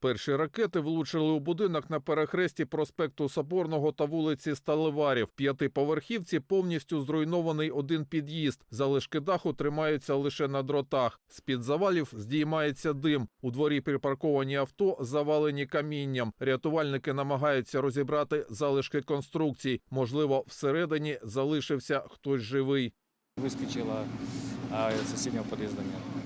Перші ракети влучили у будинок на перехресті проспекту Соборного та вулиці Сталеварів. П'ятиповерхівці повністю зруйнований один під'їзд. Залишки даху тримаються лише на дротах. З-під завалів здіймається дим. У дворі припарковані авто завалені камінням. Рятувальники намагаються розібрати залишки конструкцій. Можливо, всередині залишився хтось живий. Выскочила, а соседнего подъезда нет. И, и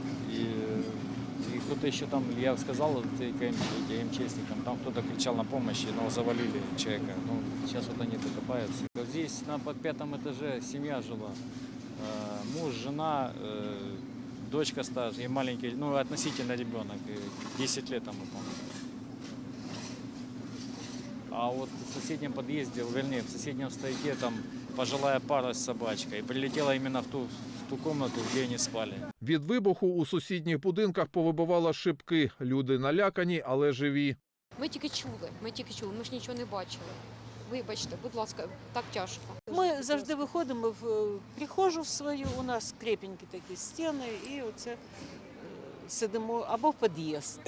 кто-то еще там, я сказал МЧСникам, там кто-то кричал на помощь, но завалили человека. Ну, сейчас вот они докопаются. Здесь на под пятом этаже семья жила. Э, Муж, жена, э, дочка старшая и маленький, ну, относительно ребенок, и 10 лет тому, по-моему. А вот в соседнем подъезде, вернее, в соседнем стояке там пожилая пара с собачкой. И прилетела именно в ту, ту комнату, где они спали. Від вибуху у сусідніх будинках повибивало шибки. Люди налякані, але живі. Ми тільки чули, ми тільки чули, ми ж нічого не бачили. Вибачте, будь ласка, так тяжко. Ми завжди виходимо в е, прихожу свою, у нас крепенькі такі стіни, і оце е, сидимо або в під'їзд.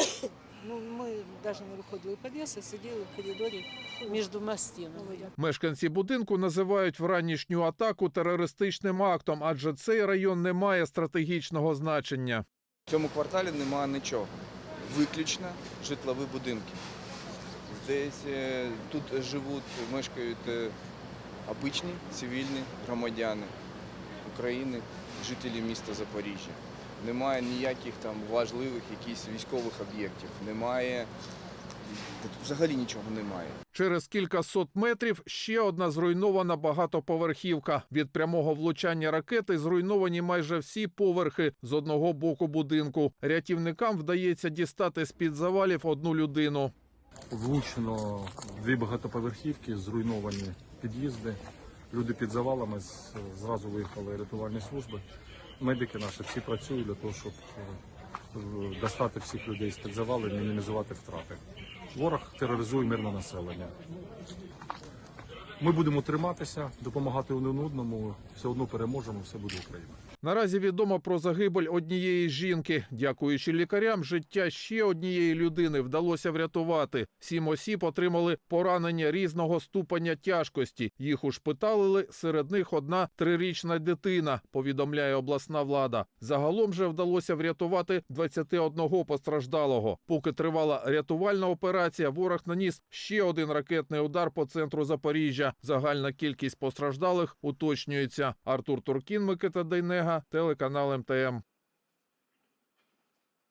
Ну, ми навіть не виходили в під'їзд, а сиділи в коридорі між двома стінами. Мешканці будинку називають вранішню атаку терористичним актом, адже цей район не має стратегічного значення. В цьому кварталі немає нічого. Виключно житлові будинки. Десь е, тут живуть, мешкають е, обичні цивільні громадяни України, жителі міста Запоріжжя. Немає ніяких там важливих якихось військових об'єктів. Немає. Взагалі нічого немає. Через кілька сот метрів ще одна зруйнована багатоповерхівка. Від прямого влучання ракети зруйновані майже всі поверхи з одного боку будинку. Рятівникам вдається дістати з-під завалів одну людину. Влучено дві багатоповерхівки, зруйновані під'їзди. Люди під завалами зразу виїхали рятувальні служби. Медики наші всі працюють для того, щоб е, достати всіх людей з під завали і мінімізувати втрати. Ворог тероризує мирне населення. Ми будемо триматися, допомагати один одному. Все одно переможемо, все буде Україна. Наразі відомо про загибель однієї жінки. Дякуючи лікарям, життя ще однієї людини вдалося врятувати. Сім осіб отримали поранення різного ступеня тяжкості. Їх ушпиталили. Серед них одна трирічна дитина. Повідомляє обласна влада. Загалом же вдалося врятувати 21 постраждалого. Поки тривала рятувальна операція, ворог наніс ще один ракетний удар по центру Запоріжжя. Загальна кількість постраждалих уточнюється. Артур Туркін, Микита Дейнега, телеканал МТМ.